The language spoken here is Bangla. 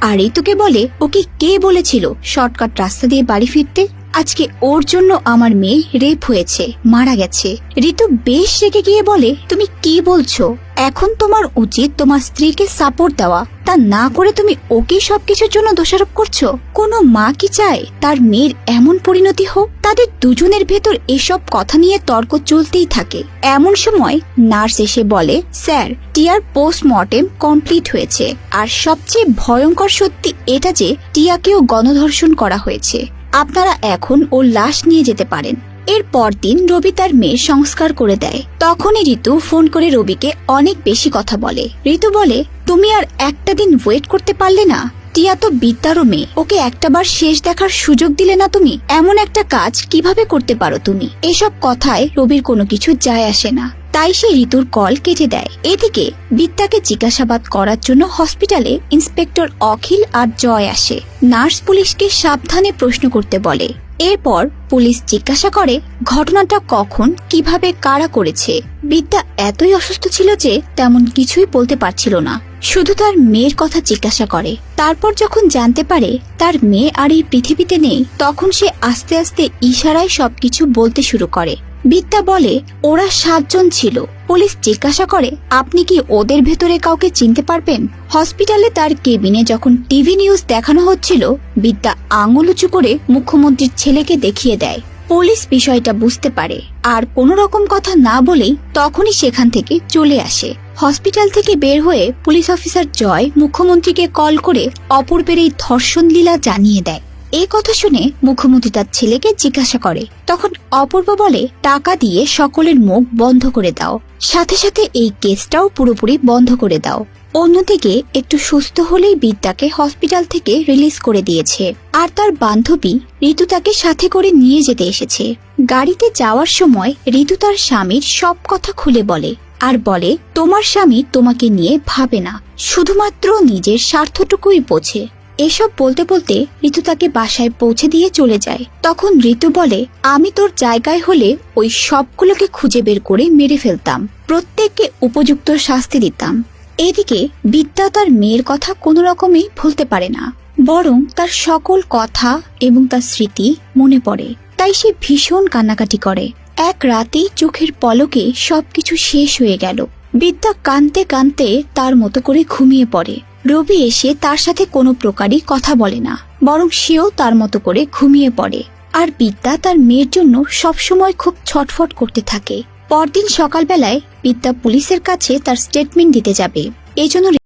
আর এই তোকে বলে ওকে কে বলেছিল? শর্টকাট রাস্তা দিয়ে বাড়ি ফিরতে? আজকে ওর জন্য আমার মেয়ে রেপ হয়েছে, মারা গেছে। ঋতু বেশ রেগে গিয়ে বলে, তুমি কি বলছো? এখন তোমার উচিত তোমার স্ত্রীকে সাপোর্ট দেওয়া। তা না করে তুমি ওকে সবকিছুর জন্য দোষারোপ করছ? কোনো মা কি চায় তার মেয়ের এমন পরিণতি হোক? তাদের দুজনের ভেতর এসব কথা নিয়ে তর্ক চলতেই থাকে। এমন সময় নার্স এসে বলে, স্যার, টিয়ার পোস্টমর্টেম কমপ্লিট হয়েছে। আর সবচেয়ে ভয়ঙ্কর সত্যি এটা যে টিয়াকেও গণধর্ষণ করা হয়েছে। আপনারা এখন ওর লাশ নিয়ে যেতে পারেন। এর পরদিন রবি তার মেয়ে সংস্কার করে দেয়। তখনই ঋতু ফোন করে রবিকে অনেক বেশি কথা বলে। ঋতু বলে, তুমি আর একটা দিন ওয়েট করতে পারলে না। টিয়া তো বিদ্যারও মেয়ে। ওকে একটাবার শেষ দেখার সুযোগ দিলে না তুমি? এমন একটা কাজ কীভাবে করতে পারো তুমি? এসব কথায় রবির কোনো কিছু যায় আসে না। তাই সে ঋতুর কল কেটে দেয়। এদিকে বিদ্যাকে জিজ্ঞাসাবাদ করার জন্য হসপিটালে ইন্সপেক্টর অখিল আর জয় আসে। নার্স পুলিশকে সাবধানে প্রশ্ন করতে বলে এরপর পুলিশ জিজ্ঞাসা করে, ঘটনাটা কখন? কীভাবে? কারা করেছে? বিদ্যা এতই অসুস্থ ছিল যে তেমন কিছুই বলতে পারছিল না। শুধু তার মেয়ের কথা জিজ্ঞাসা করে। তারপর যখন জানতে পারে তার মেয়ে আর এই পৃথিবীতে নেই, তখন সে আস্তে আস্তে ইশারায় সবকিছু বলতে শুরু করে। বিদ্যা বলে, ওরা সাতজন ছিল। পুলিশ জিজ্ঞাসা করে, আপনি কি ওদের ভেতরে কাউকে চিনতে পারবেন? হসপিটালে তার কেবিনে যখন টিভি নিউজ দেখানো হচ্ছিল, বিদ্যা আঙুল উঁচু করে মুখ্যমন্ত্রীর ছেলেকে দেখিয়ে দেয়। পুলিশ বিষয়টা বুঝতে পারে, আর কোনো রকম কথা না বলেই তখনই সেখান থেকে চলে আসে। হসপিটাল থেকে বের হয়ে পুলিশ অফিসার জয় মুখ্যমন্ত্রীকে কল করে অপূর্বের এই ধর্ষণ লীলা জানিয়ে দেয়। এই কথা শুনে মুখ্যমন্ত্রী তার ছেলেকে জিজ্ঞাসা করে। তখন অপূর্ব বলে, টাকা দিয়ে সকলের মুখ বন্ধ করে দাও। সাথে সাথে এই কেসটাও পুরোপুরি বন্ধ করে দাও। অন্যদিকে একটু সুস্থ হলেই বিদ্যাকে হসপিটাল থেকে রিলিজ করে দিয়েছে। আর তার বান্ধবী ঋতু তাকে সাথে করে নিয়ে যেতে এসেছে। গাড়িতে যাওয়ার সময় ঋতু তার স্বামীর সব কথা খুলে বলে। আর বলে, তোমার স্বামী তোমাকে নিয়ে ভাবে না। শুধুমাত্র নিজের স্বার্থটুকুই বোঝে। এসব বলতে বলতে ঋতু তাকে বাসায় পৌঁছে দিয়ে চলে যায়। তখন ঋতু বলে, আমি তোর জায়গায় হলে ওই সবগুলোকে খুঁজে বের করে মেরে ফেলতাম। প্রত্যেককে উপযুক্ত শাস্তি দিতাম। এদিকে বিদ্যা তার মেয়ের কথা কোনো রকমেই ভুলতে পারে না। বরং তার সকল কথা এবং তার স্মৃতি মনে পড়ে। তাই সে ভীষণ কান্নাকাটি করে। এক রাতেই চোখের পলকে সবকিছু শেষ হয়ে গেল। বিদ্যা কানতে কানতে তার মতো করে ঘুমিয়ে পড়ে। রবি এসে তার সাথে কোনো প্রকারই কথা বলে না, বরং সেও তার মতো করে ঘুমিয়ে পড়ে। আর বিদ্যা তার মেয়ের জন্য সবসময় খুব ছটফট করতে থাকে। পরদিন সকালবেলায় বিদ্যা পুলিশের কাছে তার স্টেটমেন্ট দিতে যাবে। এজন্য জন্য